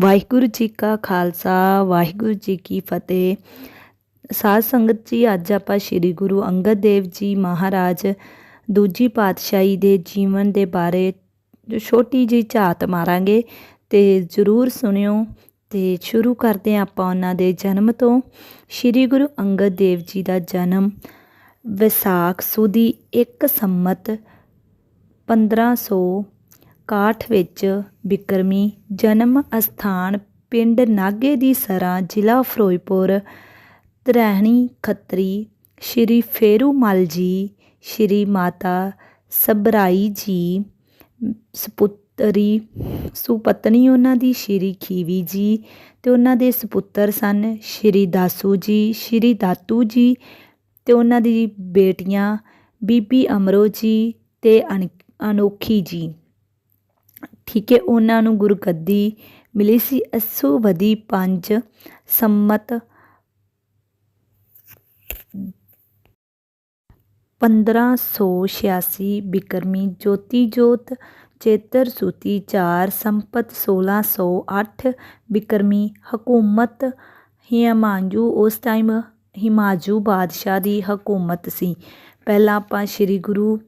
ਵਾਹਿਗੁਰੂ ਜੀ ਕਾ ਖਾਲਸਾ, ਵਾਹਿਗੁਰੂ ਜੀ ਕੀ ਫਤਿਹ। ਸਾਧ ਸੰਗਤ ਜੀ, ਅੱਜ ਆਪਾਂ ਸ੍ਰੀ ਗੁਰੂ ਅੰਗਦ ਦੇਵ ਜੀ ਮਹਾਰਾਜ ਦੂਜੀ ਪਾਤਸ਼ਾਹੀ ਦੇ ਜੀਵਨ ਦੇ ਬਾਰੇ ਛੋਟੀ ਜਿਹੀ ਝਾਤ ਮਾਰਾਂਗੇ ਤੇ ਜ਼ਰੂਰ ਸੁਣਿਓ ਤੇ ਸ਼ੁਰੂ ਕਰਦੇ ਹਾਂ ਆਪਾਂ ਉਹਨਾਂ ਦੇ ਜਨਮ ਤੋਂ। ਸ੍ਰੀ ਗੁਰੂ ਅੰਗਦ ਦੇਵ ਜੀ ਦਾ ਜਨਮ ਵਿਸਾਖ ਸੁਦੀ ਇੱਕ ਸੰਮਤ 1561 ਵਿੱਚ ਬਿਕਰਮੀ ਜਨਮ ਅਸਥਾਨ ਪਿੰਡ ਨਾਗੇ ਦੀ ਸਰਾਂ ਜ਼ਿਲ੍ਹਾ ਫਿਰੋਜ਼ਪੁਰ, ਤਰਹਿਣੀ ਖੱਤਰੀ, ਸ਼੍ਰੀ ਫੇਰੂਮਲ ਜੀ, ਸ਼੍ਰੀ ਮਾਤਾ ਸਬਰਾਈ ਜੀ, ਸਪੁੱਤਰੀ ਸੁਪਤਨੀ ਉਹਨਾਂ ਦੀ ਸ਼੍ਰੀ ਖੀਵੀ ਜੀ ਤੇ ਉਹਨਾਂ ਦੇ ਸੁਪੁੱਤਰ ਸਨ ਸ਼੍ਰੀ ਦਾਸੂ ਜੀ, ਸ਼੍ਰੀ ਦਾਤੂ ਜੀ ਤੇ ਉਹਨਾਂ ਦੀ ਬੇਟੀਆਂ ਬੀਬੀ ਅਮਰੋ ਜੀ ਤੇ ਅਨ, ਅਨੋਖੀ ਜੀ। ਠੀਕ ਹੈ ਉਹਨਾਂ ਨੂੰ ਗੁਰਗੱਦੀ ਮਿਲੀ ਸੀ। ਅਸੂ ਵਧੀ ਪੰਜ ਸੰਮਤ 1586 ਬਿਕਰਮੀ, ਜੋਤੀ ਜੋਤ ਚੇਤਰ ਸੂਤੀ 4 ਸੰਪਤ 1608 ਬਿਕਰਮੀ, ਹਕੂਮਤ ਹਿਮਾਂਜੂ, ਉਸ ਟਾਈਮ ਹਿਮਾਜੂ ਬਾਦਸ਼ਾਹ ਦੀ ਹਕੂਮਤ ਸੀ। ਪਹਿਲਾਂ ਆਪਾਂ ਸ੍ਰੀ ਗੁਰੂ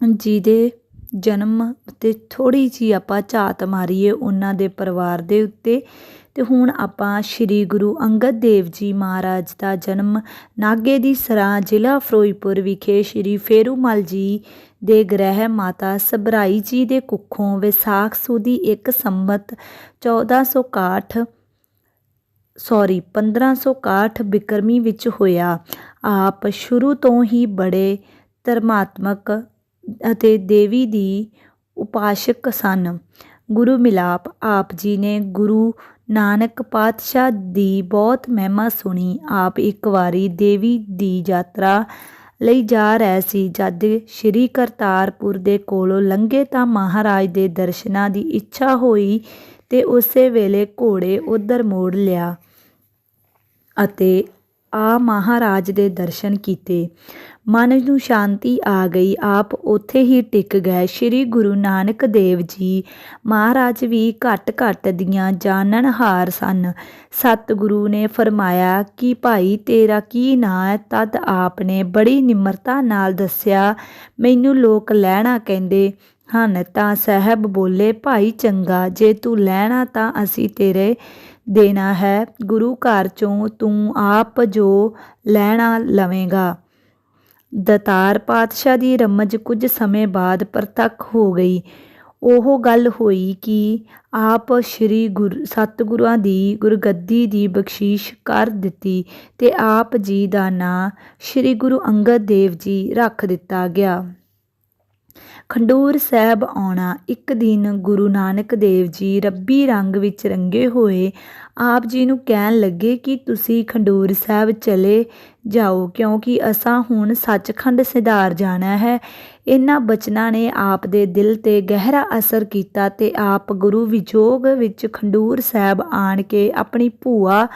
ਜੀ ਦੇ ਜਨਮ ਤੇ ਥੋੜ੍ਹੀ ਜਿਹੀ ਆਪਾਂ ਝਾਤ ਮਾਰੀਏ ਉਹਨਾਂ ਦੇ ਪਰਿਵਾਰ ਦੇ ਉੱਤੇ। ਤੇ ਹੁਣ ਆਪਾਂ ਸ੍ਰੀ ਗੁਰੂ ਅੰਗਦ ਦੇਵ ਜੀ ਮਹਾਰਾਜ ਦਾ ਜਨਮ ਨਾਗੇ ਦੀ ਸਰਾਂ ਜ਼ਿਲ੍ਹਾ ਫਿਰੋਜ਼ਪੁਰ ਵਿਖੇ ਸ੍ਰੀ ਫੇਰੂਮਲ ਜੀ ਦੇ ਗ੍ਰਹਿ ਮਾਤਾ ਸਬਰਾਈ ਜੀ ਦੇ ਕੁੱਖੋਂ ਵਿਸਾਖ ਸੁਦੀ ਇੱਕ ਸੰਮਤ 1461 ਸੌਰੀ 1561 ਬਿਕਰਮੀ ਵਿੱਚ ਹੋਇਆ। ਆਪ ਸ਼ੁਰੂ ਤੋਂ ਹੀ ਬੜੇ ਧਰਮਾਤਮਕ ਅਤੇ ਦੇਵੀ ਦੀ ਉਪਾਸ਼ਕ ਸਨ। ਗੁਰੂ ਮਿਲਾਪ ਆਪ ਜੀ ਨੇ ਗੁਰੂ ਨਾਨਕ ਪਾਤਸ਼ਾਹ ਦੀ ਬਹੁਤ ਮਹਿਮਾ ਸੁਣੀ। ਆਪ ਇੱਕ ਵਾਰੀ ਦੇਵੀ ਦੀ ਯਾਤਰਾ ਲਈ ਜਾ ਰਹੇ ਸੀ। ਜਦ ਸ਼੍ਰੀ ਕਰਤਾਰਪੁਰ ਦੇ ਕੋਲੋਂ ਲੰਘੇ ਤਾਂ ਮਹਾਰਾਜ ਦੇ ਦਰਸ਼ਨਾਂ ਦੀ ਇੱਛਾ ਹੋਈ ਤੇ ਉਸੇ ਵੇਲੇ ਘੋੜੇ ਉਧਰ ਮੋੜ ਲਿਆ ਅਤੇ ਆ ਮਹਾਰਾਜ ਦੇ ਦਰਸ਼ਨ ਕੀਤੇ। ਮਨ ਨੂੰ ਸ਼ਾਂਤੀ ਆ ਗਈ। ਆਪ ਉੱਥੇ ਹੀ ਟਿਕ ਗਏ। ਸ੍ਰੀ ਗੁਰੂ ਨਾਨਕ ਦੇਵ ਜੀ ਮਹਾਰਾਜ ਵੀ ਘਟ ਘਟ ਦੀਆਂ ਜਾਣਨਹਾਰ ਸਨ। ਸਤਿਗੁਰੂ ਨੇ ਫਰਮਾਇਆ, ਕਿ ਭਾਈ ਤੇਰਾ ਕੀ ਨਾਂ ਹੈ? ਤਦ ਆਪ ਨੇ ਬੜੀ ਨਿਮਰਤਾ ਨਾਲ ਦੱਸਿਆ, ਮੈਨੂੰ ਲੋਕ ਲੈਣਾ ਕਹਿੰਦੇ ਹਨ, ਤਾਂ ਸਾਹਿਬ ਬੋਲੇ, ਭਾਈ ਚੰਗਾ, ਜੇ ਤੂੰ ਲੈਣਾ ਤਾਂ ਅਸੀਂ ਤੇਰੇ ਦੇਣਾ ਹੈ। ਗੁਰੂ ਘਰ ਚੋਂ ਤੂੰ ਆਪ ਜੋ ਲੈਣਾ ਲਵੇਂਗਾ। ਦਤਾਰ ਪਾਤਸ਼ਾਹ ਦੀ ਰਮਜ ਕੁਝ ਸਮੇਂ ਬਾਅਦ ਪ੍ਰਤੱਖ ਹੋ ਗਈ। ਉਹ ਗੱਲ ਹੋਈ ਕਿ ਆਪ ਸ੍ਰੀ ਗੁਰ, ਸਤਿਗੁਰਾਂ ਦੀ ਗੁਰਗੱਦੀ ਦੀ ਬਖਸ਼ੀਸ਼ ਕਰ ਦਿੱਤੀ ਤੇ ਆਪ ਜੀ ਦਾ ਨਾਂ ਸ੍ਰੀ ਗੁਰੂ ਅੰਗਦ ਦੇਵ ਜੀ ਰੱਖ ਦਿੱਤਾ ਗਿਆ। ਖੰਡੂਰ ਸਾਹਿਬ ਆਉਣਾ। ਇੱਕ ਦਿਨ ਗੁਰੂ ਨਾਨਕ ਦੇਵ ਜੀ ਰੱਬੀ ਰੰਗ ਵਿੱਚ ਰੰਗੇ ਹੋਏ। ਆਪ ਜੀ ਨੂੰ ਕਹਿਣ ਲੱਗੇ ਕਿ ਤੁਸੀਂ ਖੰਡੂਰ ਸਾਹਿਬ ਚਲੇ ਜਾਓ, ਕਿਉਂਕਿ ਅਸਾਂ ਹੁਣ ਸੱਚਖੰਡ ਸਿਧਾਰ ਜਾਣਾ ਹੈ। ਇਹਨਾਂ ਬਚਨਾਂ ਨੇ ਆਪ ਦੇ ਦਿਲ ਤੇ ਗਹਿਰਾ ਅਸਰ ਕੀਤਾ ਤੇ ਆਪ ਗੁਰੂ ਵਿਜੋਗ ਵਿੱਚ ਖੰਡੂਰ ਸਾਹਿਬ ਆਣ ਕੇ ਆਪਣੀ ਭੂਆ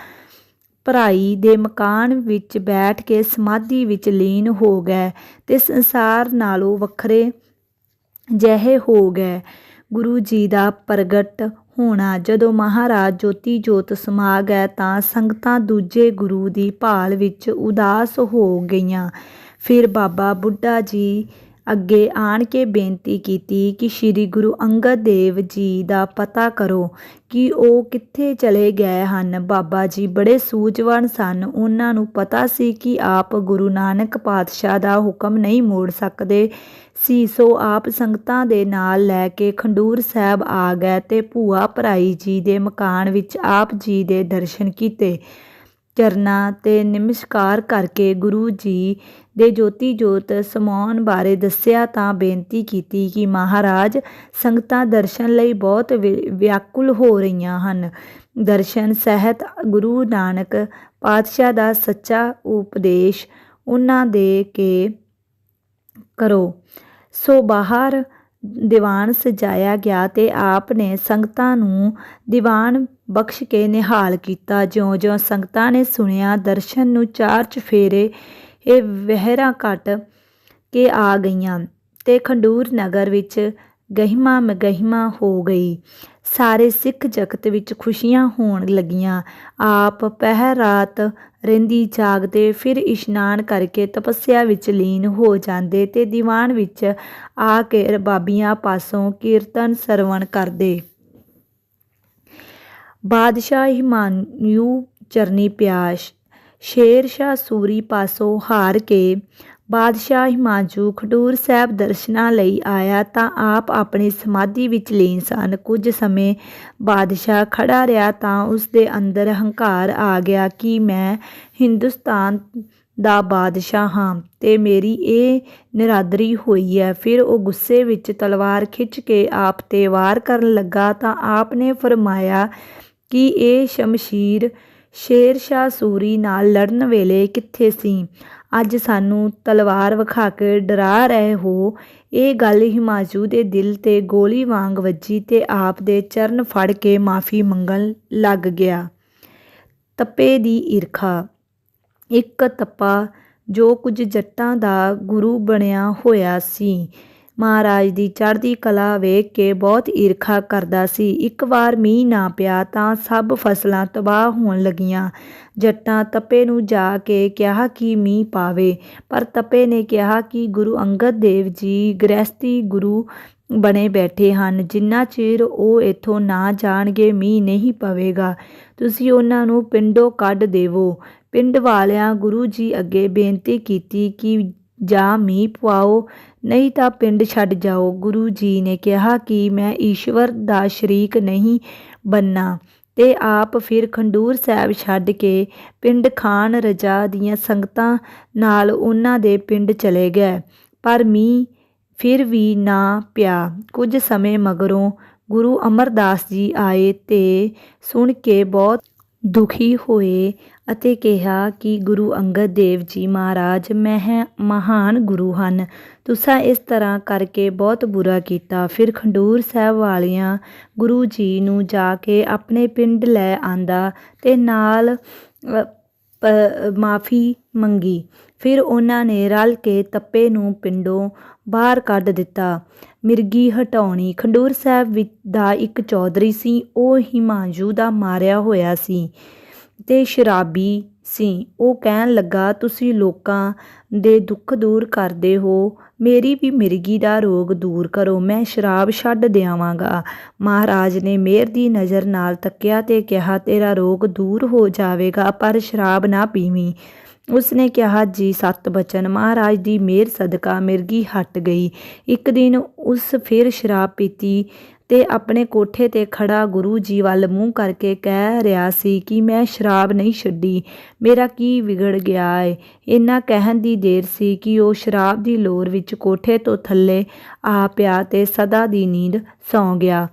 ਭਰਾਈ ਦੇ ਮਕਾਨ ਵਿੱਚ ਬੈਠ ਕੇ ਸਮਾਧੀ ਵਿੱਚ ਲੀਨ ਹੋ ਗਏ। ਤੇ ਸੰਸਾਰ ਨਾਲੋਂ ਵੱਖਰੇ ਜਿਹੇ ਹੋ ਗਏ। ਗੁਰੂ ਜੀ ਦਾ ਪ੍ਰਗਟ ਹੋਣਾ। ਜਦੋਂ ਮਹਾਰਾਜ ਜੋਤੀ ਜੋਤ ਸਮਾ ਗਏ ਤਾਂ ਸੰਗਤਾਂ ਦੂਜੇ ਗੁਰੂ ਦੀ ਭਾਲ ਵਿੱਚ ਉਦਾਸ ਹੋ ਗਈਆਂ। ਫਿਰ ਬਾਬਾ ਬੁੱਢਾ ਜੀ ਅੱਗੇ ਆਣ ਕੇ ਬੇਨਤੀ ਕੀਤੀ ਕਿ ਸ੍ਰੀ ਗੁਰੂ ਅੰਗਦ ਦੇਵ ਜੀ ਦਾ ਪਤਾ ਕਰੋ ਕਿ ਉਹ ਕਿੱਥੇ ਚਲੇ ਗਏ ਹਨ। ਬਾਬਾ ਜੀ ਬੜੇ ਸੂਝਵਾਨ ਸਨ। ਉਹਨਾਂ ਨੂੰ ਪਤਾ ਸੀ ਕਿ ਆਪ ਗੁਰੂ ਨਾਨਕ ਪਾਤਸ਼ਾਹ ਦਾ ਹੁਕਮ ਨਹੀਂ ਮੋੜ ਸਕਦੇ ਸੀ। ਸੋ ਆਪ ਸੰਗਤਾਂ ਦੇ ਨਾਲ ਲੈ ਕੇ ਖੰਡੂਰ ਸਾਹਿਬ ਆ ਗਏ ਤੇ ਭੂਆ ਭਰਾਈ ਜੀ ਦੇ ਮਕਾਨ ਵਿੱਚ ਆਪ ਜੀ ਦੇ ਦਰਸ਼ਨ ਕੀਤੇ। ਚਰਨਾਂ ਤੇ ਨਮਸਕਾਰ ਕਰਕੇ ਗੁਰੂ ਜੀ ਦੇ ਜੋਤੀ ਜੋਤ ਸਮਾਉਣ ਬਾਰੇ ਦੱਸਿਆ ਤਾਂ ਬੇਨਤੀ ਕੀਤੀ ਕਿ ਮਹਾਰਾਜ ਸੰਗਤਾਂ ਦਰਸ਼ਨ ਲਈ ਬਹੁਤ ਵਿਆਕੁਲ ਹੋ ਰਹੀਆਂ ਹਨ। ਦਰਸ਼ਨ ਸਹਿਤ ਗੁਰੂ ਨਾਨਕ ਪਾਤਸ਼ਾਹ ਦਾ ਸੱਚਾ ਉਪਦੇਸ਼ ਉਹਨਾਂ ਦੇ ਕੇ ਕਰੋ। ਸੋ ਬਾਹਰ ਦੀਵਾਨ ਸਜਾਇਆ ਗਿਆ ਤੇ ਆਪ ਨੇ ਸੰਗਤਾਂ ਨੂੰ ਦੀਵਾਨ ਬਖਸ਼ ਕੇ ਨਿਹਾਲ ਕੀਤਾ। ਜਿਉਂ-ਜਿਉਂ ਸੰਗਤਾਂ ਨੇ ਸੁਣਿਆ, ਦਰਸ਼ਨ ਨੂੰ ਚਾਰ ਚਫੇਰੇ, ਇਹ ਵਹਿਰਾ ਘਟ ਕੇ ਆ ਗਈਆਂ ਤੇ ਖੰਡੂਰ ਨਗਰ ਵਿੱਚ ਗਹਿਮਾ ਮਗਹਿਮਾ ਹੋ ਗਈ। ਸਾਰੇ ਸਿੱਖ ਜਗਤ ਵਿੱਚ ਖੁਸ਼ੀਆਂ ਹੋਣ ਲੱਗੀਆਂ। ਆਪ ਪਹਿਰ ਰਾਤ ਰਹਿੰਦੀ ਜਾਗਦੇ, ਫਿਰ ਇਸ਼ਨਾਨ ਕਰਕੇ ਤਪੱਸਿਆ ਵਿੱਚ ਲੀਨ ਹੋ ਜਾਂਦੇ ਤੇ ਦੀਵਾਨ ਵਿੱਚ ਆ ਕੇ ਬਾਬੀਆਂ ਪਾਸੋਂ ਕੀਰਤਨ ਸਰਵਣ ਕਰਦੇ। ਬਾਦਸ਼ਾਹ ਹਿਮਾਯੂ ਚਰਨੀ ਪਿਆਸ ਸ਼ੇਰ ਸ਼ਾਹ ਸੂਰੀ ਪਾਸੋਂ ਹਾਰ ਕੇ ਬਾਦਸ਼ਾਹ ਹਿਮਾਯੂ ਖਡੂਰ ਸਾਹਿਬ ਦਰਸ਼ਨਾਂ ਲਈ ਆਇਆ ਤਾਂ ਆਪ ਆਪਣੀ ਸਮਾਧੀ ਵਿੱਚ ਲੀਨ ਸਨ। ਕੁਝ ਸਮੇਂ ਬਾਦਸ਼ਾਹ ਖੜਾ ਰਿਹਾ ਤਾਂ ਉਸ ਦੇ ਅੰਦਰ ਹੰਕਾਰ ਆ ਗਿਆ ਕਿ ਮੈਂ ਹਿੰਦੁਸਤਾਨ ਦਾ ਬਾਦਸ਼ਾਹ ਹਾਂ ਤੇ ਮੇਰੀ ਇਹ ਨਿਰਾਦਰੀ ਹੋਈ ਹੈ। ਫਿਰ ਉਹ ਗੁੱਸੇ ਵਿੱਚ ਤਲਵਾਰ ਖਿੱਚ ਕੇ ਆਪ ਤੇ ਵਾਰ ਕਰਨ ਲੱਗਾ ਤਾਂ ਆਪ ਨੇ ਫਰਮਾਇਆ ਕਿ ਇਹ ਸ਼ਮਸ਼ੀਰ ਸ਼ੇਰ ਸ਼ਾਹ ਸੂਰੀ ਨਾਲ ਲੜਨ ਵੇਲੇ ਕਿੱਥੇ ਸੀ? ਅੱਜ ਸਾਨੂੰ ਤਲਵਾਰ ਵਿਖਾ ਕੇ ਡਰਾ ਰਹੇ ਹੋ। ਇਹ ਗੱਲ ਹਿਮਾਯੂ ਦੇ ਦਿਲ ਤੇ ਗੋਲੀ ਵਾਂਗ ਵੱਜੀ ਤੇ ਆਪ ਦੇ ਚਰਨ ਫੜ ਕੇ ਮਾਫੀ ਮੰਗਣ ਲੱਗ ਗਿਆ। ਤੱਪੇ ਦੀ ਈਰਖਾ। ਇੱਕ ਤੱਪਾ ਜੋ ਕੁਝ ਜੱਟਾਂ ਦਾ ਗੁਰੂ ਬਣਿਆ ਹੋਇਆ ਸੀ। ਮਹਾਰਾਜ ਦੀ ਚੜ੍ਹਦੀ ਕਲਾ ਵੇਖ ਕੇ ਬਹੁਤ ਈਰਖਾ ਕਰਦਾ ਸੀ। ਇੱਕ ਵਾਰ ਮੀਂਹ ਨਾ ਪਿਆ ਤਾਂ ਸਭ ਫਸਲਾਂ ਤਬਾਹ ਹੋਣ ਲੱਗੀਆਂ। ਜੱਟਾਂ ਤਪੇ ਨੂੰ ਜਾ ਕੇ ਕਿਹਾ ਕਿ ਮੀਂਹ ਪਾਵੇ, ਪਰ ਤਪੇ ਨੇ ਕਿਹਾ ਕਿ ਗੁਰੂ ਅੰਗਦ ਦੇਵ ਜੀ ਗ੍ਰਸਤੀ ਗੁਰੂ ਬਣੇ ਬੈਠੇ ਹਨ। ਜਿੰਨਾ ਚਿਰ ਉਹ ਇੱਥੋਂ ਨਾ ਜਾਣਗੇ, ਮੀਂਹ ਨਹੀਂ ਪਵੇਗਾ। ਤੁਸੀਂ ਉਹਨਾਂ ਨੂੰ ਪਿੰਡੋਂ ਕੱਢ ਦੇਵੋ। ਪਿੰਡ ਵਾਲਿਆਂ ਗੁਰੂ ਜੀ ਅੱਗੇ ਬੇਨਤੀ ਕੀਤੀ ਕਿ ਜਾਂ ਮੀਂਹ ਪਵਾਓ। ਨਹੀਂ ਤਾਂ ਪਿੰਡ ਛੱਡ ਜਾਓ। ਗੁਰੂ ਜੀ ਨੇ ਕਿਹਾ ਕਿ ਮੈਂ ਈਸ਼ਵਰ ਦਾ ਸ਼ਰੀਕ ਨਹੀਂ ਬੰਨਾ। ਤੇ ਆਪ ਫਿਰ ਖੰਡੂਰ ਸਾਹਿਬ ਛੱਡ ਕੇ ਪਿੰਡ ਖਾਨ ਰਜਾ ਦੀਆਂ ਸੰਗਤਾਂ ਨਾਲ ਉਹਨਾਂ ਦੇ ਪਿੰਡ ਚਲੇ ਗਏ। ਪਰ ਮੀਂਹ ਫਿਰ ਵੀ ਨਾ ਪਿਆ। ਕੁਝ ਸਮੇਂ ਮਗਰੋਂ ਗੁਰੂ ਅਮਰਦਾਸ ਜੀ ਆਏ ਤੇ ਸੁਣ ਕੇ ਬਹੁਤ ਦੁਖੀ ਹੋਏ। ਅਤੇ ਕਿਹਾ ਕਿ ਗੁਰੂ ਅੰਗਦ ਦੇਵ ਜੀ ਮਹਾਰਾਜ ਮਹਿ ਮਹਾਨ ਗੁਰੂ ਹਨ। ਤੁਸੀਂ ਇਸ ਤਰ੍ਹਾਂ ਕਰਕੇ ਬਹੁਤ ਬੁਰਾ ਕੀਤਾ। ਫਿਰ ਖੰਡੂਰ ਸਾਹਿਬ ਵਾਲਿਆਂ ਗੁਰੂ ਜੀ ਨੂੰ ਜਾ ਕੇ ਆਪਣੇ ਪਿੰਡ ਲੈ ਆਂਦਾ ਤੇ ਨਾਲ ਮਾਫੀ ਮੰਗੀ। ਫਿਰ ਉਹਨਾਂ ਨੇ ਰਲ ਕੇ ਤੱਪੇ ਨੂੰ ਪਿੰਡੋਂ ਬਾਹਰ ਕੱਢ ਦਿੱਤਾ। ਮਿਰਗੀ ਹਟਾਉਣੀ ਖੰਡੂਰ ਸਾਹਿਬ ਵਿੱਚ ਦਾ ਇੱਕ ਚੌਧਰੀ ਸੀ, ਉਹ ਹਿਮਾਯੂ ਦਾ ਮਾਰਿਆ ਹੋਇਆ ਸੀ। ਤੇ ਸ਼ਰਾਬੀ ਸੀ। ਉਹ ਕਹਿਣ ਲੱਗਾ, ਤੁਸੀਂ ਲੋਕਾਂ ਦੇ ਦੁੱਖ ਦੂਰ ਕਰਦੇ ਹੋ। ਮੇਰੀ ਵੀ ਮਿਰਗੀ ਦਾ ਰੋਗ ਦੂਰ ਕਰੋ। ਮੈਂ ਸ਼ਰਾਬ ਛੱਡ ਦਿਆਵਾਂਗਾ। ਮਹਾਰਾਜ ਨੇ ਮਿਹਰ ਦੀ ਨਜ਼ਰ ਨਾਲ ਤੱਕਿਆ ਤੇ ਕਿਹਾ, ਤੇਰਾ ਰੋਗ ਦੂਰ ਹੋ ਜਾਵੇਗਾ, ਪਰ ਸ਼ਰਾਬ ਨਾ ਪੀਵੀਂ। ਉਸਨੇ ਕਿਹਾ, ਜੀ, ਸਤ ਬਚਨ। ਮਹਾਰਾਜ ਦੀ ਮਿਹਰ ਸਦਕਾ ਮਿਰਗੀ ਹਟ ਗਈ। ਇੱਕ ਦਿਨ ਉਸ ਫਿਰ ਸ਼ਰਾਬ ਪੀਤੀ। ਤੇ ਆਪਣੇ ਕੋਠੇ ਤੇ ਖੜਾ ਗੁਰੂ ਜੀ ਵੱਲ ਮੂੰਹ ਕਰਕੇ ਕਹਿ ਰਿਹਾ ਸੀ ਕਿ ਮੈਂ ਸ਼ਰਾਬ ਨਹੀਂ ਛੱਡੀ, ਮੇਰਾ ਕੀ ਵਿਗੜ ਗਿਆ ਏ। ਇੰਨਾ ਕਹਿਣ ਦੀ ਦੇਰ ਸੀ ਕਿ ਉਹ ਸ਼ਰਾਬ ਦੀ ਲੋਰ ਵਿੱਚ ਕੋਠੇ ਤੋਂ ਥੱਲੇ ਆ ਪਿਆ ਤੇ ਸਦਾ ਦੀ ਨੀਂਦ ਸੌਂ ਗਿਆ।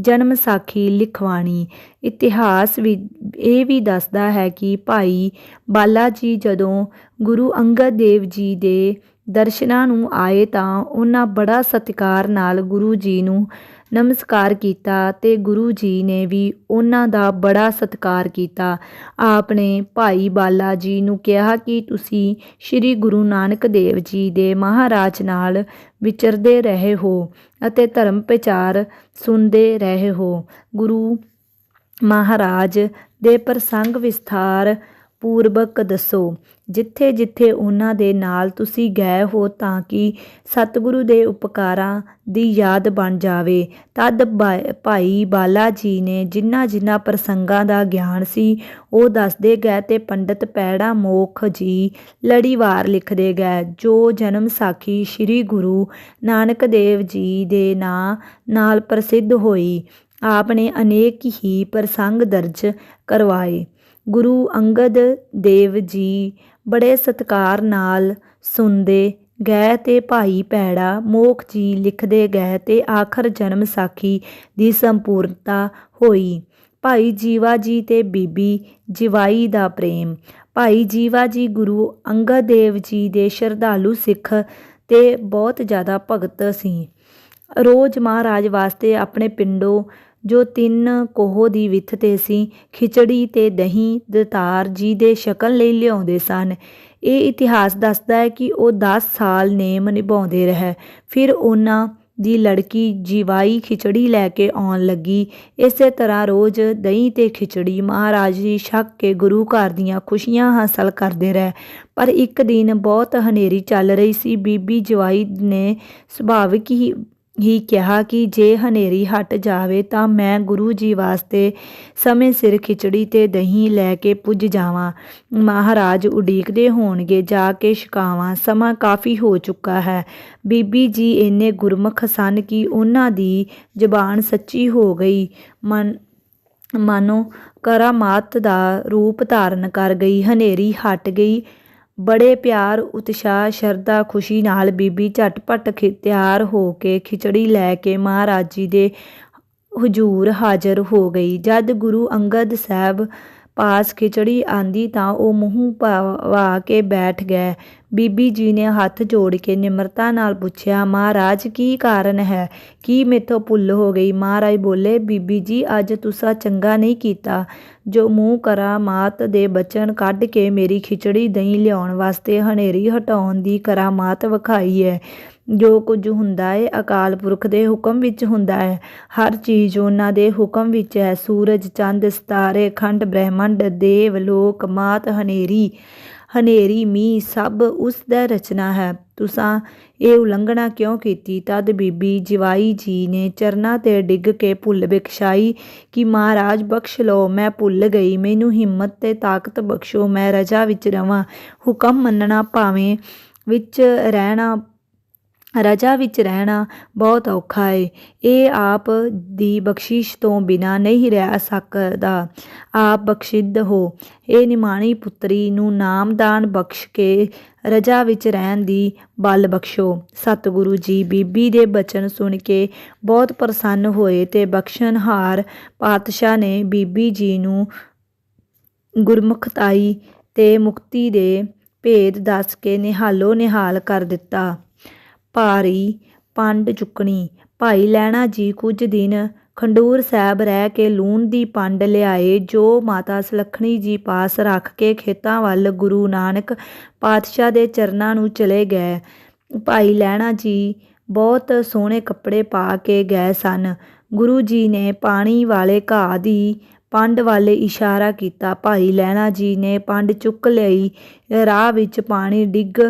ਜਨਮ ਸਾਖੀ ਲਿਖਵਾਣੀ। ਇਤਿਹਾਸ ਵੀ, ਇਹ ਵੀ ਦੱਸਦਾ ਹੈ ਕਿ ਭਾਈ ਬਾਲਾ ਜੀ ਜਦੋਂ ਗੁਰੂ ਅੰਗਦ ਦੇਵ ਜੀ ਦੇ ਦਰਸ਼ਨਾਂ ਨੂੰ ਆਏ ਤਾਂ ਉਹਨਾਂ ਬੜਾ ਸਤਿਕਾਰ ਨਾਲ ਗੁਰੂ ਜੀ ਨੂੰ ਨਮਸਕਾਰ ਕੀਤਾ ਤੇ ਗੁਰੂ ਜੀ ਨੇ ਵੀ ਉਹਨਾਂ ਦਾ ਬੜਾ ਸਤਿਕਾਰ ਕੀਤਾ। ਆਪ ਨੇ ਭਾਈ ਬਾਲਾ ਜੀ ਨੂੰ ਕਿਹਾ ਕਿ ਤੁਸੀਂ ਸ੍ਰੀ ਗੁਰੂ ਨਾਨਕ ਦੇਵ ਜੀ ਦੇ ਮਹਾਰਾਜ ਨਾਲ ਵਿਚਰਦੇ ਰਹੇ ਹੋ ਅਤੇ ਧਰਮ ਪ੍ਰਚਾਰ ਸੁਣਦੇ ਰਹੇ ਹੋ। ਗੁਰੂ ਮਹਾਰਾਜ ਦੇ ਪ੍ਰਸੰਗ ਵਿਸਥਾਰ ਪੂਰਬਕ ਦੱਸੋ, ਜਿੱਥੇ ਜਿੱਥੇ ਉਹਨਾਂ ਦੇ ਨਾਲ ਤੁਸੀਂ ਗਏ ਹੋ ਤਾਂ ਕਿ ਸਤਿਗੁਰੂ ਦੇ ਉਪਕਾਰਾਂ ਦੀ ਯਾਦ ਬਣ ਜਾਵੇ। ਤਦ ਭਾਈ ਬਾਲਾ ਜੀ ਨੇ ਜਿਨ੍ਹਾਂ ਜਿਨ੍ਹਾਂ ਪ੍ਰਸੰਗਾਂ ਦਾ ਗਿਆਨ ਸੀ, ਉਹ ਦੱਸਦੇ ਗਏ ਤੇ ਪੰਡਿਤ ਪੈੜਾ ਮੋਖ ਜੀ ਲੜੀਵਾਰ ਲਿਖਦੇ ਗਏ, ਜੋ ਜਨਮ ਸਾਖੀ ਸ੍ਰੀ ਗੁਰੂ ਨਾਨਕ ਦੇਵ ਜੀ ਦੇ ਨਾਂ ਨਾਲ ਪ੍ਰਸਿੱਧ ਹੋਈ। ਆਪ ਨੇ ਅਨੇਕ ਹੀ ਪ੍ਰਸੰਗ ਦਰਜ ਕਰਵਾਏ। ਗੁਰੂ ਅੰਗਦ ਦੇਵ ਜੀ ਬੜੇ ਸਤਿਕਾਰ ਨਾਲ ਸੁਣਦੇ ਗਏ ਤੇ ਭਾਈ ਭੈੜਾ ਮੋਖ ਜੀ ਲਿਖਦੇ ਗਏ ਤੇ ਆਖਰ ਜਨਮ ਸਾਖੀ ਦੀ ਸੰਪੂਰਨਤਾ ਹੋਈ। ਭਾਈ ਜੀਵਾ ਜੀ ਤੇ ਬੀਬੀ ਜਿਵਾਈ ਦਾ ਪ੍ਰੇਮ। ਭਾਈ ਜੀਵਾ ਜੀ ਗੁਰੂ ਅੰਗਦ ਦੇਵ ਜੀ ਦੇ ਸ਼ਰਧਾਲੂ ਸਿੱਖ ਤੇ ਬਹੁਤ ਜ਼ਿਆਦਾ ਭਗਤ ਸੀ। ਰੋਜ਼ ਮਹਾਰਾਜ ਵਾਸਤੇ ਆਪਣੇ ਪਿੰਡੋਂ ਜੋ ਤਿੰਨ ਕੋਹ ਦੀ ਵਿੱਥ ਤੇ ਸੀ, ਖਿਚੜੀ ਤੇ ਦਹੀਂ, ਦਤਾਰ ਜੀ ਦੇ ਸ਼ਕਲ ਲਈ ਲਿਆਉਂਦੇ ਸਨ। ਇਹ ਇਤਿਹਾਸ ਦੱਸਦਾ ਹੈ ਕਿ ਉਹ 10 ਸਾਲ ਨੇਮ ਨਿਭਾਉਂਦੇ ਰਹੇ। ਫਿਰ ਉਹਨਾਂ ਦੀ ਲੜਕੀ ਜੀਵਾਈ ਖਿਚੜੀ ਲੈ ਕੇ ਆਉਣ ਲੱਗੀ। ਇਸੇ ਤਰ੍ਹਾਂ ਰੋਜ਼ ਦਹੀਂ ਤੇ ਖਿਚੜੀ ਮਹਾਰਾਜ ਜੀ ਛੱਕ ਕੇ ਗੁਰੂ ਘਰ ਦੀਆਂ ਖੁਸ਼ੀਆਂ ਹਾਸਲ ਕਰਦੇ ਰਹੇ। ਪਰ ਇੱਕ ਦਿਨ ਬਹੁਤ ਹਨੇਰੀ ਚੱਲ ਰਹੀ ਸੀ। ਬੀਬੀ ਜਵਾਈ ਨੇ ਸੁਭਾਵਿਕ ਹੀ ਹੀ ਕਿਹਾ ਕਿ ਜੇ ਹਨੇਰੀ ਹਟ ਜਾਵੇ ਤਾਂ ਮੈਂ ਗੁਰੂ ਜੀ ਵਾਸਤੇ ਸਮੇਂ ਸਿਰ ਖਿਚੜੀ ਤੇ ਦਹੀਂ ਲੈ ਕੇ ਪੁੱਜ ਜਾਵਾਂ। ਮਹਾਰਾਜ ਉਡੀਕਦੇ ਹੋਣਗੇ, ਜਾ ਕੇ ਛਕਾਵਾਂ। ਸਮਾਂ ਕਾਫੀ ਹੋ ਚੁੱਕਾ ਹੈ। ਬੀਬੀ ਜੀ ਇੰਨੇ ਗੁਰਮੁਖ ਸਨ ਕਿ ਉਹਨਾਂ ਦੀ ਜ਼ਬਾਨ ਸੱਚੀ ਹੋ ਗਈ। ਮਨ, ਮਾਨੋ ਕਰਾਮਾਤ ਦਾ ਰੂਪ ਧਾਰਨ ਕਰ ਗਈ। ਹਨੇਰੀ ਹਟ ਗਈ। ਬੜੇ ਪਿਆਰ, ਉਤਸ਼ਾਹ, ਸ਼ਰਧਾ, ਖੁਸ਼ੀ ਨਾਲ ਬੀਬੀ ਝਟਪਟ ਖਿ- ਤਿਆਰ ਹੋ ਕੇ ਖਿਚੜੀ ਲੈ ਕੇ ਮਹਾਰਾਜ ਜੀ ਦੇ ਹਜੂਰ ਹਾਜ਼ਰ ਹੋ ਗਈ। ਜਦ ਗੁਰੂ ਅੰਗਦ ਸਾਹਿਬ ਪਾਸ ਖਿਚੜੀ ਆਂਦੀ ਤਾਂ ਉਹ ਮੂੰਹ ਭਵਾ ਕੇ ਬੈਠ ਗਏ। ਬੀਬੀ ਜੀ ਨੇ ਹੱਥ ਜੋੜ ਕੇ ਨਿਮਰਤਾ ਨਾਲ ਪੁੱਛਿਆ, ਮਹਾਰਾਜ, ਕੀ ਕਾਰਨ ਹੈ? ਕੀ ਮੇਥੋਂ ਭੁੱਲ ਹੋ ਗਈ? ਮਹਾਰਾਜ ਬੋਲੇ, ਬੀਬੀ ਜੀ, ਅੱਜ ਤੁਸਾਂ ਚੰਗਾ ਨਹੀਂ ਕੀਤਾ। ਜੋ ਮੂੰਹ ਕਰਾਮਾਤ ਦੇ ਬਚਨ ਕੱਢ ਕੇ ਮੇਰੀ ਖਿਚੜੀ ਦਹੀਂ ਲਿਆਉਣ ਵਾਸਤੇ ਹਨੇਰੀ ਹਟਾਉਣ ਦੀ ਕਰਾਮਾਤ ਵਿਖਾਈ ਹੈ। ਜੋ ਕੁਝ ਹੁੰਦਾ ਹੈ ਅਕਾਲ ਪੁਰਖ ਦੇ ਹੁਕਮ ਵਿੱਚ ਹੁੰਦਾ ਹੈ ਹਰ ਚੀਜ਼ ਉਹਨਾਂ ਦੇ ਹੁਕਮ ਵਿੱਚ ਹੈ। ਸੂਰਜ, ਚੰਦ, ਸਿਤਾਰੇ, ਖੰਡ, ਬ੍ਰਹਿਮੰਡ, ਦੇਵ, ਲੋਕ, ਮਾਤ, ਹਨੇਰੀ। ਹਨੇਰੀ, ਮੀਂਹ, ਸਭ ਉਸ ਦਾ ਰਚਨਾ ਹੈ। ਤੁਸਾਂ ਇਹ ਉਲੰਘਣਾ ਕਿਉਂ ਕੀਤੀ? ਤਦ ਬੀਬੀ ਜਵਾਈ ਜੀ ਨੇ ਚਰਨਾਂ ਤੇ ਡਿੱਗ ਕੇ ਭੁੱਲ ਬਖਸ਼ਾਈ ਕਿ ਮਹਾਰਾਜ, ਬਖਸ਼ ਲਓ, ਮੈਂ ਭੁੱਲ ਗਈ। ਮੈਨੂੰ ਹਿੰਮਤ ਤੇ ਤਾਕਤ ਬਖਸ਼ੋ, ਮੈਂ ਰਜਾ ਵਿੱਚ ਰਵਾਂ। ਹੁਕਮ ਮੰਨਣਾ ਭਾਵੇਂ ਵਿੱਚ ਰਹਿਣਾ ਰਜਾ ਵਿੱਚ ਰਹਿਣਾ ਬਹੁਤ ਔਖਾ ਹੈ ਇਹ ਆਪ ਦੀ ਬਖਸ਼ਿਸ਼ ਤੋਂ ਬਿਨਾ ਨਹੀਂ ਰਹਿ ਸਕਦਾ। ਆਪ ਬਖਸ਼ਿਦ ਹੋ। ਇਹ ਨਿਮਾਣੀ ਪੁੱਤਰੀ ਨੂੰ ਨਾਮਦਾਨ ਬਖਸ਼ ਕੇ ਰਜਾ ਵਿੱਚ ਰਹਿਣ ਦੀ ਬਲ ਬਖਸ਼ੋ। ਸਤਿਗੁਰੂ ਜੀ ਬੀਬੀ ਦੇ ਬਚਨ ਸੁਣ ਕੇ ਬਹੁਤ ਪ੍ਰਸੰਨ ਹੋਏ ਤੇ ਬਖਸ਼ਣਹਾਰ ਪਾਤਸ਼ਾਹ ਨੇ ਬੀਬੀ ਜੀ ਨੂੰ ਗੁਰਮੁਖਤਾਈ ਤੇ ਮੁਕਤੀ ਦੇ ਭੇਦ ਦੱਸ ਕੇ ਨਿਹਾਲੋ ਨਿਹਾਲ ਕਰ ਦਿੱਤਾ। ਭਾਰੀ ਪੰਡ ਚੁੱਕਣੀ। ਭਾਈ ਲਹਿਣਾ ਜੀ, ਕੁਝ ਦਿਨ ਖੰਡੂਰ ਸਾਹਿਬ ਰਹਿ ਕੇ ਲੂਣ ਦੀ ਪੰਡ ਲਿਆਏ, ਜੋ ਮਾਤਾ ਸੁਲੱਖਣੀ ਜੀ ਪਾਸ ਰੱਖ ਕੇ ਖੇਤਾਂ ਵੱਲ ਗੁਰੂ ਨਾਨਕ ਪਾਤਸ਼ਾਹ ਦੇ ਚਰਨਾਂ ਨੂੰ ਚਲੇ ਗਏ। ਭਾਈ ਲਹਿਣਾ ਜੀ, ਬਹੁਤ ਸੋਹਣੇ ਕੱਪੜੇ ਪਾ ਕੇ ਗਏ ਸਨ। ਗੁਰੂ ਜੀ ਨੇ ਪਾਣੀ ਵਾਲੇ ਘਾਹ ਦੀ ਪੰਡ ਵੱਲ ਇਸ਼ਾਰਾ ਕੀਤਾ। ਭਾਈ ਲਹਿਣਾ ਜੀ ਨੇ ਪੰਡ ਚੁੱਕ ਲਈ। ਰਾਹ ਵਿੱਚ ਪਾਣੀ ਡਿੱਗ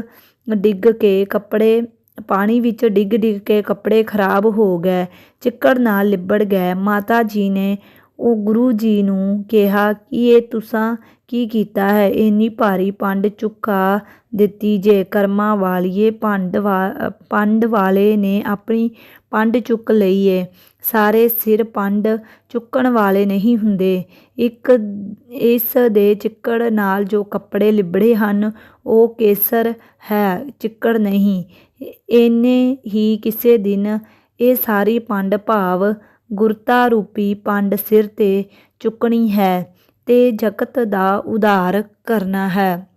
ਡਿੱਗ ਕੇ ਕੱਪੜੇ ਪਾਣੀ ਵਿੱਚ ਡਿੱਗ ਡਿੱਗ ਕੇ ਕੱਪੜੇ ਖਰਾਬ ਹੋ ਗਏ, ਚਿੱਕੜ ਨਾਲ ਲਿਬੜ ਗਏ। ਮਾਤਾ ਜੀ ਨੇ ਉਹ ਗੁਰੂ ਜੀ ਨੂੰ ਕਿਹਾ, ਕਿ ਇਹ ਤੁਸਾਂ ਕੀ ਕੀਤਾ ਹੈ? ਇੰਨੀ ਭਾਰੀ ਪੰਡ ਚੁੱਕਾ ਦਿੱਤੀ ਜੇ। ਕਰਮਾਂ ਵਾਲੀਏ, ਪੰਡ ਵਾ, ਪੰਡ ਵਾਲੇ ਨੇ ਆਪਣੀ ਪੰਡ ਚੁੱਕ ਲਈ ਏ। ਸਾਰੇ ਸਿਰ ਪੰਡ ਚੁੱਕਣ ਵਾਲੇ ਨਹੀਂ ਹੁੰਦੇ। ਇੱਕ ਇਸ ਦੇ ਚਿੱਕੜ ਨਾਲ ਜੋ ਕੱਪੜੇ ਲਿਬੜੇ ਹਨ, ਉਹ ਕੇਸਰ ਹੈ, ਚਿੱਕੜ ਨਹੀਂ। ਇੰਨੇ ਹੀ ਕਿਸੇ ਦਿਨ ਇਹ ਸਾਰੀ ਪੰਡ ਭਾਵ ਗੁਰਤਾ ਰੂਪੀ ਪੰਡ ਸਿਰ ਤੇ ਚੁੱਕਣੀ ਹੈ ਅਤੇ ਜਗਤ ਦਾ ਉਧਾਰ ਕਰਨਾ ਹੈ।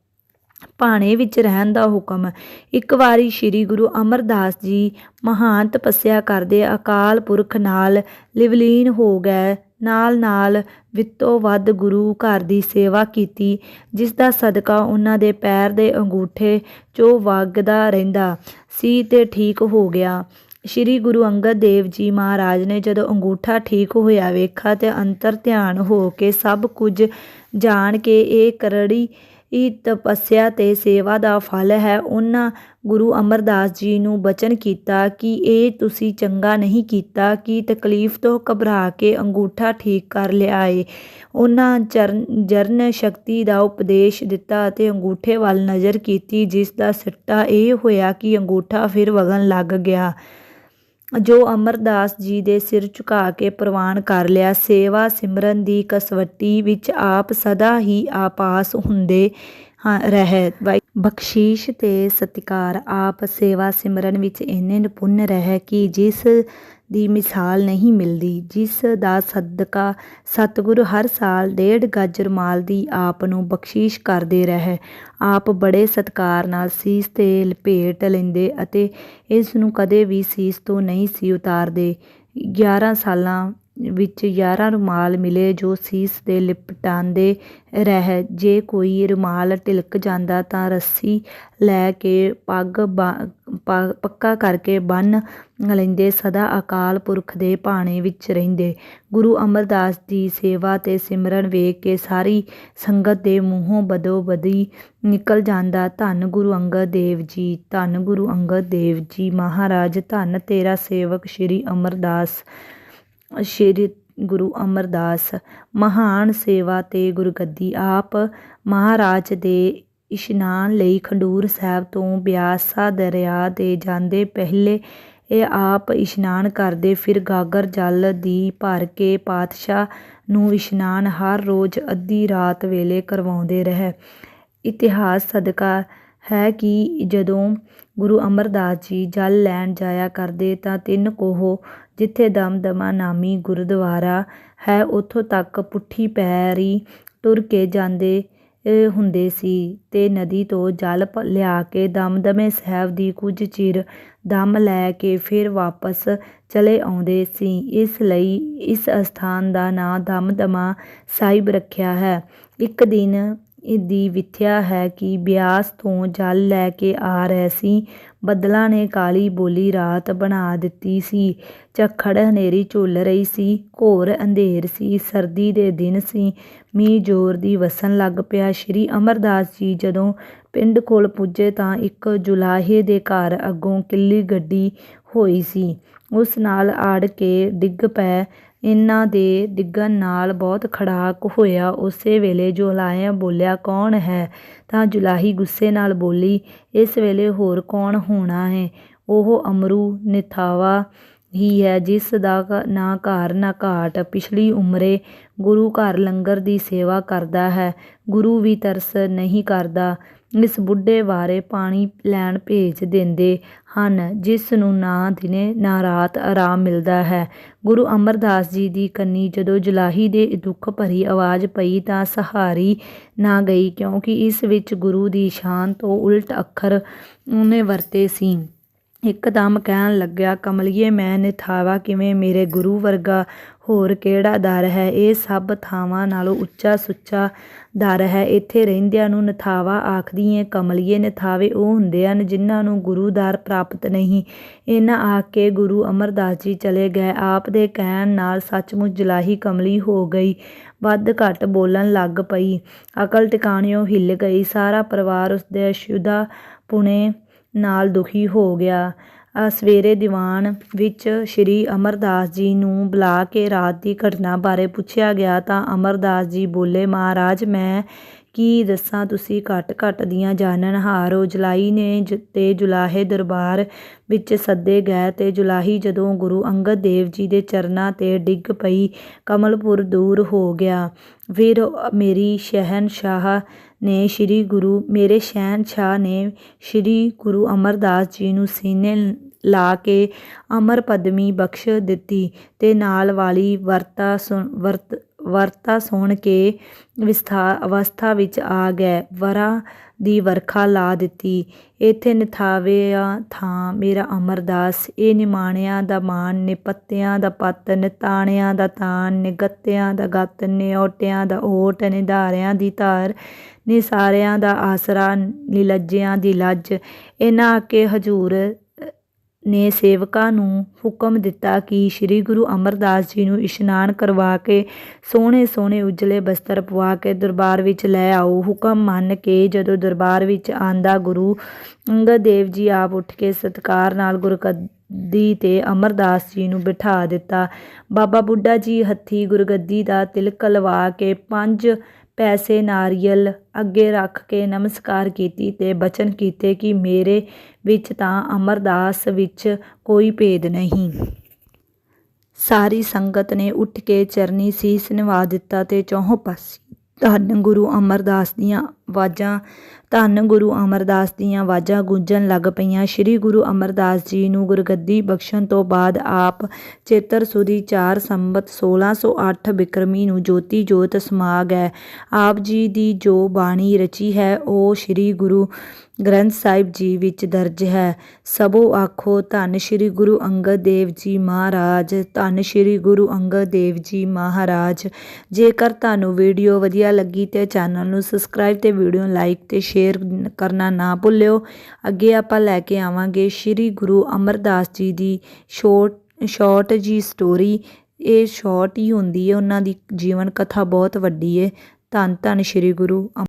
ਭਾਣੇ ਵਿੱਚ ਰਹਿਣ ਦਾ ਹੁਕਮ। ਇੱਕ ਵਾਰੀ ਸ੍ਰੀ ਗੁਰੂ ਅਮਰਦਾਸ ਜੀ ਮਹਾਨ ਤਪੱਸਿਆ ਕਰਦੇ ਅਕਾਲ ਪੁਰਖ ਨਾਲ ਲਿਵਲੀਨ ਹੋ ਗਏ। ਨਾਲ ਨਾਲ ਵਿਤੋਂ ਵੱਧ ਗੁਰੂ ਘਰ ਦੀ ਸੇਵਾ ਕੀਤੀ, ਜਿਸ ਦਾ ਸਦਕਾ ਉਹਨਾਂ ਦੇ ਪੈਰ ਦੇ ਅੰਗੂਠੇ ਚੋਂ ਵਗਦਾ ਰਹਿੰਦਾ ਸੀ ਤੇ ਠੀਕ ਹੋ ਗਿਆ। ਸ਼੍ਰੀ ਗੁਰੂ ਅੰਗਦ ਦੇਵ ਜੀ ਮਹਾਰਾਜ ਨੇ ਜਦੋਂ ਅੰਗੂਠਾ ਠੀਕ ਹੋਇਆ ਵੇਖਾ ਤੇ ਅੰਤਰ ਧਿਆਨ ਹੋ ਕੇ ਸਭ ਕੁਝ ਜਾਣ ਕੇ ਇਹ ਕਰੜੀ ਇਹ ਤਪੱਸਿਆ ਤੇ ਸੇਵਾ ਦਾ ਫਲ ਹੈ। ਉਹਨਾਂ ਗੁਰੂ ਅਮਰਦਾਸ ਜੀ ਨੂੰ ਬਚਨ ਕੀਤਾ ਕਿ ਇਹ ਤੁਸੀਂ ਚੰਗਾ ਨਹੀਂ ਕੀਤਾ ਕਿ ਤਕਲੀਫ ਤੋਂ ਘਬਰਾ ਕੇ ਅੰਗੂਠਾ ਠੀਕ ਕਰ ਲਿਆਏ। ਉਹਨਾਂ ਚਰਨ, ਜਰਨ ਸ਼ਕਤੀ ਦਾ ਉਪਦੇਸ਼ ਦਿੱਤਾ ਅਤੇ ਅੰਗੂਠੇ ਵੱਲ ਨਜ਼ਰ ਕੀਤੀ, ਜਿਸ ਦਾ ਸਿੱਟਾ ਇਹ ਹੋਇਆ ਕਿ ਅੰਗੂਠਾ ਫਿਰ ਵਗਣ ਲੱਗ ਗਿਆ। ਜੋ ਅਮਰਦਾਸ ਜੀ ਦੇ ਸਿਰ ਝੁਕਾ ਕੇ ਪ੍ਰਵਾਨ ਕਰ ਲਿਆ, ਸੇਵਾ ਸਿਮਰਨ ਦੀ ਕਸਵੱਟੀ ਵਿੱਚ ਆਪ ਸਦਾ ਹੀ ਆਪਾਸ ਹੁੰਦੇ ਰਹਿ। ਬਖਸ਼ੀਸ਼ ਤੇ ਸਤਿਕਾਰ, ਆਪ ਸੇਵਾ ਸਿਮਰਨ ਵਿੱਚ ਇੰਨੇ ਨਿਪੁੰਨ ਰਹਿ ਕਿ ਜਿਸ ਦੀ ਮਿਸਾਲ ਨਹੀਂ ਮਿਲਦੀ, ਜਿਸ ਦਾ ਸਦਕਾ ਸਤਿਗੁਰੂ ਹਰ ਸਾਲ ਡੇਢ ਗਜ ਰੁਮਾਲ ਦੀ ਆਪ ਨੂੰ ਬਖਸ਼ੀਸ਼ ਕਰਦੇ ਰਹੇ। ਆਪ ਬੜੇ ਸਤਕਾਰ ਨਾਲ ਸੀਸ ਤੇ ਲਪੇਟ ਲੈਂਦੇ ਅਤੇ ਇਸ ਨੂੰ ਕਦੇ ਵੀ ਸੀਸ ਤੋਂ ਨਹੀਂ ਸੀ ਉਤਾਰਦੇ। 11 ਸਾਲਾਂ ਵਿੱਚ 11 ਰੁਮਾਲ ਮਿਲੇ ਜੋ ਸੀਸ ਦੇ ਲਿਪਟਾਂਦੇ ਰਹਿ। ਜੇ ਕੋਈ ਰੁਮਾਲ ਢਿਲਕ ਜਾਂਦਾ ਤਾਂ ਰੱਸੀ ਲੈ ਕੇ ਪੱਗ ਬਾ- ਪੱਕਾ ਕਰਕੇ ਬੰਨ੍ਹ ਲੈਂਦੇ। ਸਦਾ ਅਕਾਲ ਪੁਰਖ ਦੇ ਭਾਣੇ ਵਿੱਚ ਰਹਿੰਦੇ। ਗੁਰੂ ਅਮਰਦਾਸ ਦੀ ਸੇਵਾ ਤੇ ਸਿਮਰਨ ਵੇਖ ਕੇ ਸਾਰੀ ਸੰਗਤ ਦੇ ਮੂੰਹੋਂ ਬਦੋ ਬਦੀ ਨਿਕਲ ਜਾਂਦਾ। ਧੰਨ ਗੁਰੂ ਅੰਗਦ ਦੇਵ ਜੀ, ਧੰਨ ਗੁਰੂ ਅੰਗਦ ਦੇਵ ਜੀ ਮਹਾਰਾਜ, ਧੰਨ ਤੇਰਾ ਸੇਵਕ ਸ੍ਰੀ ਅਮਰਦਾਸ। ਸ਼੍ਰੀ ਗੁਰੂ ਅਮਰਦਾਸ ਮਹਾਨ ਸੇਵਾ ਤੇ ਗੁਰਗੱਦੀ ਆਪ ਮਹਾਰਾਜ ਦੇ ਇਸ਼ਨਾਨ ਲਈ ਖਡੂਰ ਸਾਹਿਬ ਤੋਂ ਬਿਆਸਾ ਦਰਿਆ ਦੇ ਜਾਂਦੇ ਪਹਿਲੇ ਇਹ ਆਪ ਇਸ਼ਨਾਨ ਕਰਦੇ ਫਿਰ ਗਾਗਰ ਜਲ ਦੀ ਭਰ ਕੇ ਪਾਤਸ਼ਾਹ ਨੂੰ ਇਸ਼ਨਾਨ ਹਰ ਰੋਜ਼ ਅੱਧੀ ਰਾਤ ਵੇਲੇ ਕਰਵਾਉਂਦੇ ਰਹੇ। ਇਤਿਹਾਸ ਸਦਕਾ ਹੈ ਕਿ ਜਦੋਂ ਗੁਰੂ ਅਮਰਦਾਸ ਜੀ, ਜਲ ਲੈਣ ਜਾਇਆ ਕਰਦੇ ਤਾਂ ਤਿੰਨ ਕੋਹ, ਜਿੱਥੇ ਦਮਦਮਾ ਨਾਮੀ ਗੁਰਦੁਆਰਾ ਹੈ, ਉੱਥੋਂ ਤੱਕ ਪੁੱਠੀ ਪੈਰੀ ਤੁਰ ਕੇ ਜਾਂਦੇ ਹੁੰਦੇ ਸੀ ਤੇ ਨਦੀ ਤੋਂ ਜਲ ਭ- ਲਿਆ ਕੇ ਦਮਦਮੇ ਸਾਹਿਬ ਦੀ ਕੁਝ ਚਿਰ ਦਮ ਲੈ ਕੇ ਫਿਰ ਵਾਪਸ ਚਲੇ ਆਉਂਦੇ ਸੀ। ਇਸ ਲਈ ਇਸ ਅਸਥਾਨ ਦਾ ਨਾਂ ਦਮਦਮਾ ਸਾਹਿਬ ਰੱਖਿਆ ਹੈ। ਇੱਕ ਦਿਨ ਦੀ ਵਿਥਿਆ ਹੈ ਕਿ ਬਿਆਸ ਤੋਂ ਜਲ ਲੈ ਕੇ ਆ ਰਹੇ ਸੀ। ਬੱਦਲਾਂ ਨੇ ਕਾਲੀ ਬੋਲੀ ਰਾਤ ਬਣਾ ਦਿੱਤੀ ਸੀ। ਝੱਖੜ ਹਨੇਰੀ ਝੁੱਲ ਰਹੀ ਸੀ। ਘੋਰ ਅੰਧੇਰ ਸੀ। ਸਰਦੀ ਦੇ ਦਿਨ ਸੀ। ਮੀਂਹ ਜ਼ੋਰ ਦੀ ਵਸਣ ਲੱਗ ਪਿਆ। ਸ਼੍ਰੀ ਅਮਰਦਾਸ ਜੀ ਜਦੋਂ ਪਿੰਡ ਕੋਲ ਪੁੱਜੇ ਤਾਂ ਇੱਕ ਜੁਲਾਹੇ ਦੇ ਘਰ ਅੱਗੋਂ ਕਿੱਲੀ ਗੱਡੀ ਹੋਈ ਸੀ। ਉਸ ਨਾਲ ਆੜ ਕੇ ਡਿੱਗ ਪਏ ਇਹਨਾਂ ਦੇ ਡਿੱਗਣ ਨਾਲ ਬਹੁਤ ਖੜਾਕ ਹੋਇਆ। ਉਸੇ ਵੇਲੇ ਜੁਲਾਹਿਆ ਬੋਲਿਆ, ਕੌਣ ਹੈ? ਤਾਂ ਜੁਲਾਹੀ ਗੁੱਸੇ ਨਾਲ ਬੋਲੀ, ਇਸ ਵੇਲੇ ਹੋਰ ਕੌਣ ਹੋਣਾ ਹੈ? ਉਹ ਅਮਰੂ ਨਿਥਾਵਾ ਹੀ ਹੈ, ਜਿਸ ਦਾ ਨਾ ਘਰ, ਨਾ ਘਾਟ। ਪਿਛਲੀ ਉਮਰੇ ਗੁਰੂ ਘਰ ਲੰਗਰ ਦੀ ਸੇਵਾ ਕਰਦਾ ਹੈ। ਗੁਰੂ ਵੀ ਤਰਸ ਨਹੀਂ ਕਰਦਾ। ਇਸ ਬੁੱਢੇ ਬਾਰੇ ਪਾਣੀ ਲੈਣ ਭੇਜ ਦਿੰਦੇ ਹਨ, ਜਿਸ ਨੂੰ ਨਾ ਦਿਨੇ ਨਾ ਰਾਤ ਆਰਾਮ ਮਿਲਦਾ ਹੈ। ਗੁਰੂ ਅਮਰਦਾਸ ਜੀ ਦੀ ਕੰਨੀ, ਜਦੋਂ ਜੁਲਾਹੀ ਦੇ ਦੁੱਖ ਭਰੀ ਆਵਾਜ਼ ਪਈ ਤਾਂ ਸਹਾਰੀ ਨਾ ਗਈ, ਕਿਉਂਕਿ ਇਸ ਵਿੱਚ ਗੁਰੂ ਦੀ ਸ਼ਾਨ ਤੋਂ ਉਲਟ ਅੱਖਰ ਉਹਨੇ ਵਰਤੇ ਸੀ। ਇੱਕਦਮ ਕਹਿਣ ਲੱਗਿਆ, ਕਮਲੀਏ, ਮੈਂ ਨਿਥਾਵਾ ਕਿਵੇਂ ਮੇਰੇ ਗੁਰੂ ਵਰਗਾ? ਹੋਰ ਕਿਹੜਾ ਦਰ ਹੈ? ਇਹ ਸਭ ਥਾਵਾਂ ਨਾਲੋਂ ਉੱਚਾ ਸੁੱਚਾ ਦਰ ਹੈ। ਇੱਥੇ ਰਹਿੰਦਿਆਂ ਨੂੰ ਨਿਥਾਵਾ ਆਖਦੀ ਏ, ਕਮਲੀਏ, ਨਿਥਾਵੇ ਉਹ ਹੁੰਦੇ ਹਨ ਜਿਨ੍ਹਾਂ ਨੂੰ ਗੁਰੂ ਦਰ ਪ੍ਰਾਪਤ ਨਹੀਂ। ਇਹਨਾਂ ਆਖ ਕੇ ਗੁਰੂ ਅਮਰਦਾਸ ਜੀ ਚਲੇ ਗਏ। ਆਪ ਦੇ ਕਹਿਣ ਨਾਲ ਸੱਚਮੁੱਚ ਜਲਾਹੀ ਕਮਲੀ ਹੋ ਗਈ। ਵੱਧ ਘੱਟ ਬੋਲਣ ਲੱਗ ਪਈ। ਅਕਲ ਟਿਕਾਣਿਓਂ ਹਿੱਲ ਗਈ। ਸਾਰਾ ਪਰਿਵਾਰ ਉਸਦੇ ਅਸ਼ੁਦਾ ਪੁਣੇ ਨਾਲ ਦੁਖੀ ਹੋ ਗਿਆ। ਸਵੇਰੇ ਦੀਵਾਨ ਵਿੱਚ ਸ਼੍ਰੀ ਅਮਰਦਾਸ ਜੀ ਨੂੰ ਬੁਲਾ ਕੇ ਰਾਤ ਦੀ ਘਟਨਾ ਬਾਰੇ ਪੁੱਛਿਆ ਗਿਆ ਤਾਂ ਅਮਰਦਾਸ ਜੀ ਬੋਲੇ, ਮਹਾਰਾਜ, ਮੈਂ ਕੀ ਦੱਸਾਂ? ਤੁਸੀਂ ਘੱਟ ਘੱਟ ਦੀਆਂ ਜਾਣਨਹਾਰ ਹੋ ਜੁਲਾਈ ਨੇ ਜ- ਤੇ ਜੁਲਾਹੇ ਦਰਬਾਰ ਵਿੱਚ ਸੱਦੇ ਗਏ ਤੇ ਜੁਲਾਹੀ ਜਦੋਂ ਗੁਰੂ ਅੰਗਦ ਦੇਵ ਜੀ ਦੇ ਚਰਨਾਂ ਤੇ ਡਿੱਗ ਪਈ, ਕਮਲਪੁਰ ਦੂਰ ਹੋ ਗਿਆ। ਫਿਰ ਮੇਰੀ ਸ਼ਹਿਨਸ਼ਾਹ ਨੇ ਸ਼੍ਰੀ ਗੁਰੂ, ਮੇਰੇ ਸ਼ਹਿਨਸ਼ਾਹ ਨੇ ਸ਼੍ਰੀ ਗੁਰੂ ਅਮਰਦਾਸ ਜੀ ਨੂੰ ਸੀਨੇ ਲਾ ਕੇ ਅਮਰ ਪਦਮੀ ਬਖਸ਼ ਦਿੱਤੀ ਤੇ ਨਾਲ ਵਾਲੀ ਵਰਤਾ ਸੁਣ, ਵਰਤ, ਵਰਤਾ ਸੁਣ ਕੇ ਵਿਸਥਾ, ਅਵਸਥਾ ਵਿੱਚ ਆ ਗਏ। ਵਰਾਂ ਦੀ ਵਰਖਾ ਲਾ ਦਿੱਤੀ। ਇੱਥੇ ਨਿਥਾਵਿਆਂ ਥਾਂ ਮੇਰਾ ਅਮਰਦਾਸ। ਇਹ ਨਿਮਾਣਿਆਂ ਦਾ ਮਾਨ ਨਿਪੱਤਿਆਂ ਦਾ ਪੱਤ, ਨਿਤਾਣਿਆਂ ਦਾ ਤਾਨ ਨਿਗੱਤਿਆਂ ਦਾ ਗੱਤ, ਨਿਓਟਿਆਂ ਦਾ ਓਟ, ਨਿਧਾਰਿਆਂ ਦੀ ਧਾਰ ਨਿਸਾਰਿਆਂ ਦਾ ਆਸਰਾ ਨਿਲੱਜਿਆਂ ਦੀ ਲੱਜ। ਇਹਨਾਂ ਕੇ ਹਜੂਰ ਨੇ ਸੇਵਕਾਂ ਨੂੰ ਹੁਕਮ ਦਿੱਤਾ ਕਿ ਸ੍ਰੀ ਗੁਰੂ ਅਮਰਦਾਸ ਜੀ ਨੂੰ ਇਸ਼ਨਾਨ ਕਰਵਾ ਕੇ ਸੋਹਣੇ ਸੋਹਣੇ ਉਜਲੇ ਬਸਤਰ ਪਵਾ ਕੇ ਦਰਬਾਰ ਵਿੱਚ ਲੈ ਆਓ। ਹੁਕਮ ਮੰਨ ਕੇ ਜਦੋਂ ਦਰਬਾਰ ਵਿੱਚ ਆਂਦਾ, ਗੁਰੂ ਅੰਗਦ ਦੇਵ ਜੀ ਆਪ ਉੱਠ ਕੇ ਸਤਕਾਰ ਨਾਲ ਗੁਰਗੱਦੀ ਤੇ ਅਮਰਦਾਸ ਜੀ ਨੂੰ ਬਿਠਾ ਦਿੱਤਾ। ਬਾਬਾ ਬੁੱਢਾ ਜੀ ਹੱਥੀ ਗੁਰਗੱਦੀ ਦਾ ਤਿਲਕ ਲਵਾ ਕੇ ਪੰਜ ਪੈਸੇ ਨਾਰੀਅਲ ਅੱਗੇ ਰੱਖ ਕੇ ਨਮਸਕਾਰ ਕੀਤੀ ਤੇ ਬਚਨ ਕੀਤੇ ਕਿ ਮੇਰੇ ਵਿੱਚ ਤਾਂ ਅਮਰਦਾਸ ਵਿੱਚ ਕੋਈ ਭੇਦ ਨਹੀਂ। ਸਾਰੀ ਸੰਗਤ ਨੇ ਉੱਠ ਕੇ ਚਰਨੀ ਸੀਸ ਨਿਵਾ ਦਿੱਤਾ ਤੇ ਚੌਹਾਂ ਪਾਸੇ। ਧੰਨ ਗੁਰੂ ਅਮਰਦਾਸ ਦੀਆਂ ਆਵਾਜ਼ਾਂ, ਧੰਨ ਗੁਰੂ ਅਮਰਦਾਸ ਦੀਆਂ ਆਵਾਜ਼ਾਂ ਗੂੰਜਣ ਲੱਗ ਪਈਆਂ। ਸ੍ਰੀ ਗੁਰੂ ਅਮਰਦਾਸ ਜੀ ਨੂੰ ਗੁਰਗੱਦੀ ਬਖਸ਼ਣ ਤੋਂ ਬਾਅਦ ਆਪ ਚੇਤਰ ਸੁਦੀ 4 ਸੰਬਤ 1608 ਬਿਕਰਮੀ ਨੂੰ ਜੋਤੀ ਜੋਤ ਸਮਾ ਗਏ। ਆਪ ਜੀ ਦੀ ਜੋ ਬਾਣੀ ਰਚੀ ਹੈ, ਉਹ ਸ੍ਰੀ ਗੁਰੂ ਗ੍ਰੰਥ ਸਾਹਿਬ ਜੀ ਵਿੱਚ ਦਰਜ ਹੈ। ਸਭੋ ਆਖੋ, ਧੰਨ ਸ੍ਰੀ ਗੁਰੂ ਅੰਗਦ ਦੇਵ ਜੀ ਮਹਾਰਾਜ, ਧੰਨ ਸ੍ਰੀ ਗੁਰੂ ਅੰਗਦ ਦੇਵ ਜੀ ਮਹਾਰਾਜ। ਜੇਕਰ ਤੁਹਾਨੂੰ ਵੀਡੀਓ ਵਧੀਆ ਲੱਗੀ ਤੇ ਚੈਨਲ ਨੂੰ ਸਬਸਕ੍ਰਾਈਬ ਤੇ ਵੀਡੀਓ ਲਾਈਕ ਤੇ ਸ਼ੇਅਰ ਕਰਨਾ ਨਾ ਭੁੱਲਿਓ। ਅੱਗੇ ਆਪਾਂ ਲੈ ਕੇ ਆਵਾਂਗੇ ਸ੍ਰੀ ਗੁਰੂ ਅਮਰਦਾਸ ਜੀ ਦੀ ਸ਼ੋਰਟ ਸ਼ਾਰਟ ਜੀ ਸਟੋਰੀ। ਇਹ ਸ਼ਾਰਟ ਹੀ ਹੁੰਦੀ ਹੈ, ਉਹਨਾਂ ਦੀ ਜੀਵਨ ਕਥਾ ਬਹੁਤ ਵੱਡੀ ਹੈ। ਧੰਨ ਧੰਨ ਸ੍ਰੀ ਗੁਰੂ ਅਮ-